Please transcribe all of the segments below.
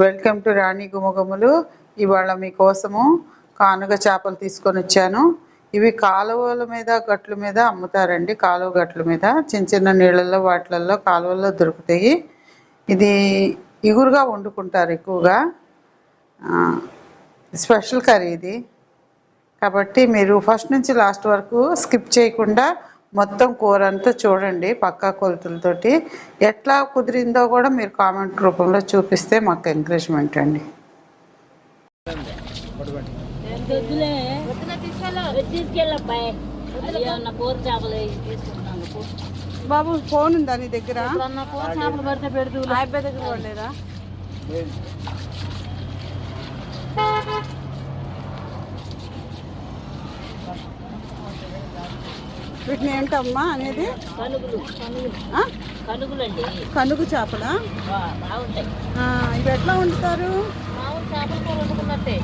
Welcome to రాణి గుమగుములు. ఇవాళ మీకోసము కానుగ చేపలు తీసుకొని వచ్చాను. ఇవి కాలువల మీద గట్ల మీద అమ్ముతారండి. కాలువ గట్ల మీద. చిన్న చిన్న నీళ్ళల్లో వాటిలలో కాలువల్లో దొరుకుతాయి. ఇది ఇగురుగా వండుకుంటారు ఎక్కువగా. స్పెషల్ కర్రీ ఇది. కాబట్టి మీరు ఫస్ట్ నుంచి లాస్ట్ వరకు స్కిప్ చేయకుండా మొత్తం కూర అంతా చూడండి పక్కా కొలతలతోటి. ఎట్లా కుదిరిందో కూడా మీరు కామెంట్ రూపంలో చూపిస్తే మాకు ఎంకరేజ్మెంట్ అండి. బాబు ఫోన్ ఉందా నీ దగ్గర? ఎప్పుడన్నా కూర చేపలు పడితే పెడుతూ అబ్బాయి దగ్గర వీటిని ఏంటమ్మా అనేది? కనుగు చేపలా? బా బాగుంటాయి. ఆ, ఇవి ఎట్లా వండుతారు? మామూలు చేపల కూర వండుకున్నట్టే.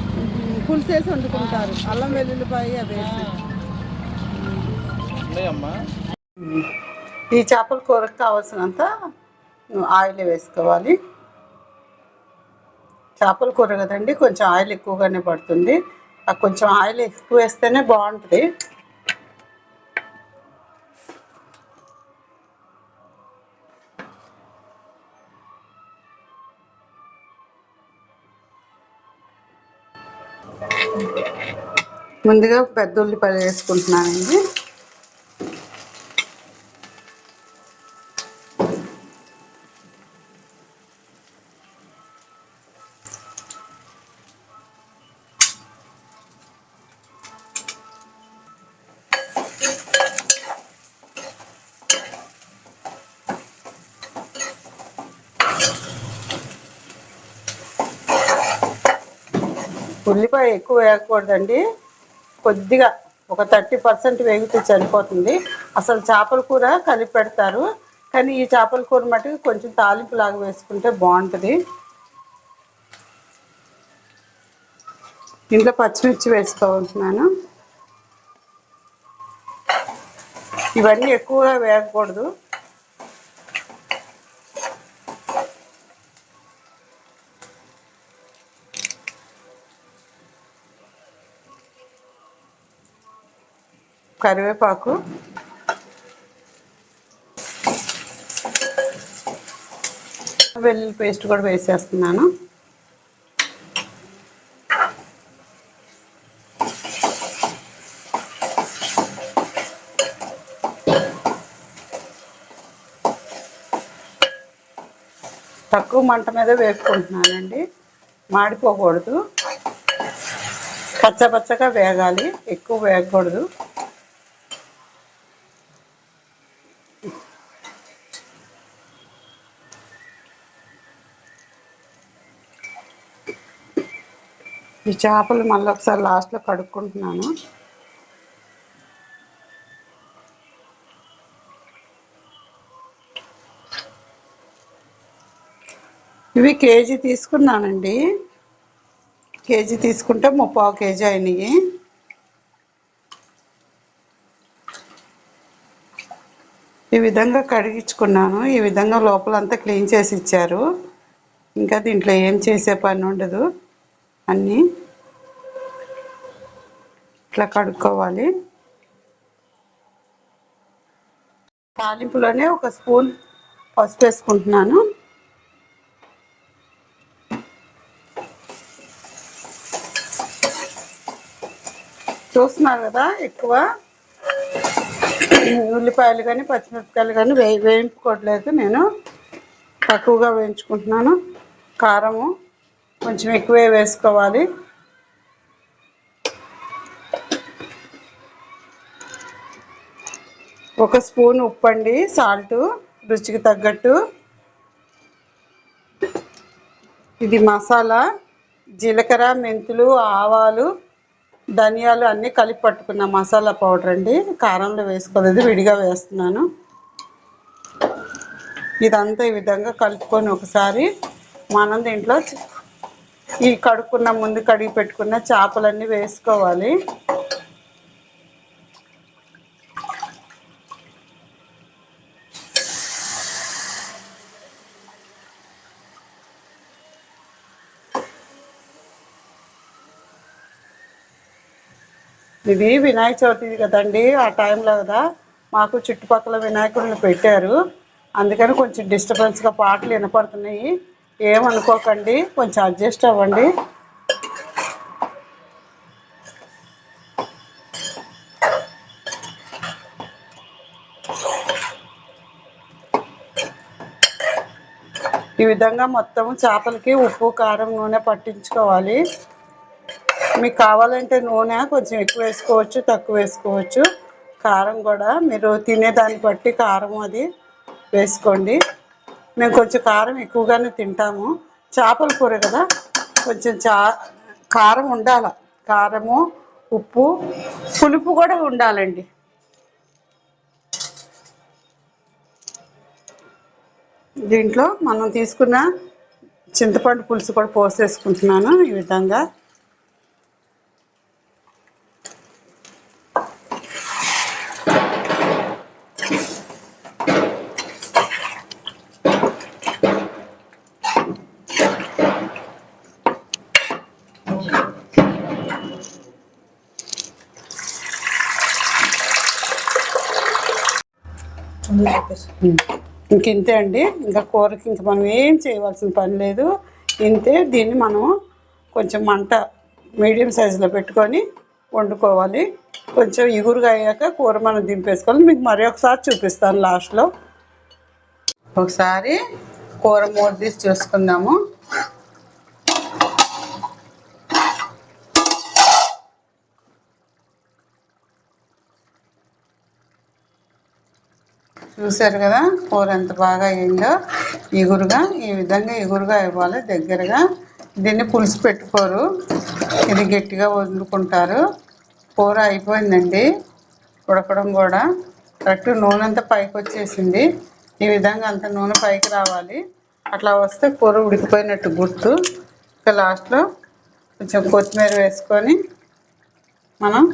పులుసు వేసి వండుకుంటారు. అల్లం వెల్లుల్లిపాయ అవి ఈ చేపల కూరకు కావాల్సినంత ఆయిల్ వేసుకోవాలి. చేపల కూర కదండి కొంచెం ఆయిల్ ఎక్కువగానే పడుతుంది. ఆ కొంచెం ఆయిల్ ఎక్కువ వేస్తేనే బాగుంటుంది. ముందుగా పెద్ద ఉల్లిపాయలు వేసుకుంటున్నానండి ఉల్లిపాయ ఎక్కువ వేయకూడదండి. కొద్దిగా ఒక థర్టీ పర్సెంట్ వేగితే చనిపోతుంది అసలు చేపల కూర కలిపి పెడతారు కానీ ఈ చేపల కూర మటుకు కొంచెం తాలింపు లాగా వేసుకుంటే బాగుంటుంది. ఇంట్లో పచ్చిమిర్చి వేసుకోవాల్సినాను? ఇవన్నీ ఎక్కువగా వేయకూడదు. కరివేపాకు. వెల్లుల్లి పేస్ట్ కూడా వేసేస్తున్నాను. తక్కువ మంట మీద వేసుకుంటున్నానండి మాడిపోకూడదు. పచ్చపచ్చగా వేగాలి. ఎక్కువ వేగకూడదు ఈ చేపలు మళ్ళీ ఒకసారి లాస్ట్లో కడుక్కుంటున్నాను. ఇవి కేజీ తీసుకున్నానండి. కేజీ తీసుకుంటే ముప్పావు కేజీ అయినాయి. ఈ విధంగా కడిగించుకున్నాను. ఈ విధంగా లోపలంతా క్లీన్ చేసి ఇచ్చారు. ఇంకా దీంట్లో ఏం చేసే పని ఉండదు. అన్నీ ఇట్లా కడుక్కోవాలి. తాలింపులోనే ఒక స్పూన్ పసుపు వేసుకుంటున్నాను. చూస్తున్నారు కదా ఎక్కువ ఉల్లిపాయలు కానీ పచ్చిమిరపకాయలు కానీ వే వేయించుకోవట్లేదు నేను. తక్కువగా వేయించుకుంటున్నాను. కారము కొంచెం ఎక్కువే వేసుకోవాలి. ఒక స్పూన్ ఉప్పు అండి సాల్ట్ రుచికి తగ్గట్టు. ఇది మసాలా జీలకర్ర మెంతులు ఆవాలు ధనియాలు అన్నీ కలిపి పట్టుకున్న మసాలా పౌడర్ అండి. కారంలో వేసుకోలేదు విడిగా వేస్తున్నాను. ఇదంతా ఈ విధంగా కలుపుకొని ఒకసారి మనం దీంట్లో ఈ కడుక్కున్న ముందు కడిగి పెట్టుకున్న చేపలన్నీ వేసుకోవాలి. ఇది వినాయక చవితిది కదండి ఆ టైంలో కదా మాకు చుట్టుపక్కల వినాయకుడిని పెట్టారు. అందుకని కొంచెం డిస్టర్బెన్స్గా పాటలు వినపడుతున్నాయి. ఏమనుకోకండి కొంచెం అడ్జస్ట్ అవ్వండి. ఈ విధంగా మొత్తం చేపలకి ఉప్పు కారం నూనె పట్టించుకోవాలి. మీకు కావాలంటే నూనె కొంచెం ఎక్కువ వేసుకోవచ్చు తక్కువ వేసుకోవచ్చు. కారం కూడా మీరు తినేదాన్ని బట్టి కారం అది వేసుకోండి. మేము కొంచెం కారం ఎక్కువగానే తింటాము. చేపల కూర కదా. కొంచెం చా కారం ఉండాల. కారము ఉప్పు పులుపు కూడా ఉండాలండి. దీంట్లో మనం తీసుకున్న చింతపండు పులుసు కూడా పోసేసుకుంటున్నాను ఈ విధంగా. ఇంతే అండి. ఇంకా కూరకి ఇంక మనం ఏం చేయవలసిన పని లేదు. ఇంతే దీన్ని మనం కొంచెం మంట మీడియం సైజులో పెట్టుకొని వండుకోవాలి. కొంచెం ఇగురుగా అయ్యాక కూర మనం దింపేసుకోవాలి. మీకు మరి ఒకసారి చూపిస్తాను లాస్ట్లో. ఒకసారి కూర మూడు తీసి చూసుకుందాము. చూసారు కదా కూర ఎంత బాగా అయిందో. ఇగురుగా ఈ విధంగా ఇగురుగా ఇవ్వాలి దగ్గరగా. దీన్ని పులుసు పెట్టుకోరు. ఇది గట్టిగా వండుకుంటారు కూర అయిపోయిందండి. ఉడకడం కూడా. కరెక్ట్ నూనె అంతా పైకి వచ్చేసింది. ఈ విధంగా అంత నూనె పైకి రావాలి. అట్లా వస్తే కూర ఉడికిపోయినట్టు గుర్తు. ఇక లాస్ట్లో కొంచెం కొత్తిమీర వేసుకొని మనం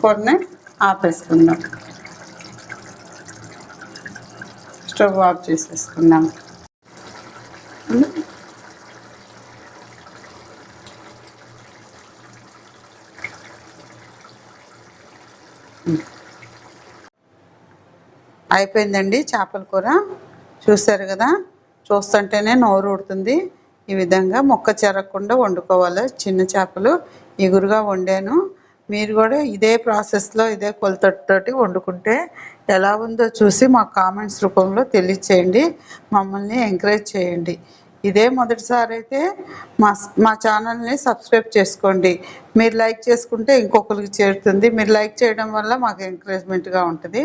కూరని ఆపేసుకుందాం. స్టవ్ ఆఫ్ చేసేసుకుందాం అయిపోయిందండి చేపల కూర. చూసారు కదా? చూస్తుంటేనే నోరు ఊడుతుంది ఈ విధంగా మొక్క చెరగకుండా వండుకోవాలి. చిన్న చేపలు ఎగురుగా వండాను. మీరు కూడా ఇదే ప్రాసెస్లో ఇదే కొలతతోటి వండుకుంటే ఎలా ఉందో చూసి మా కామెంట్స్ రూపంలో తెలియచేయండి. మమ్మల్ని ఎంకరేజ్ చేయండి. ఇదే మొదటిసారి అయితే మా మా ఛానల్ని సబ్స్క్రైబ్ చేసుకోండి. మీరు లైక్ చేసుకుంటే ఇంకొకరికి చేరుతుంది. మీరు లైక్ చేయడం వల్ల మాకు ఎంకరేజ్మెంట్గా ఉంటుంది.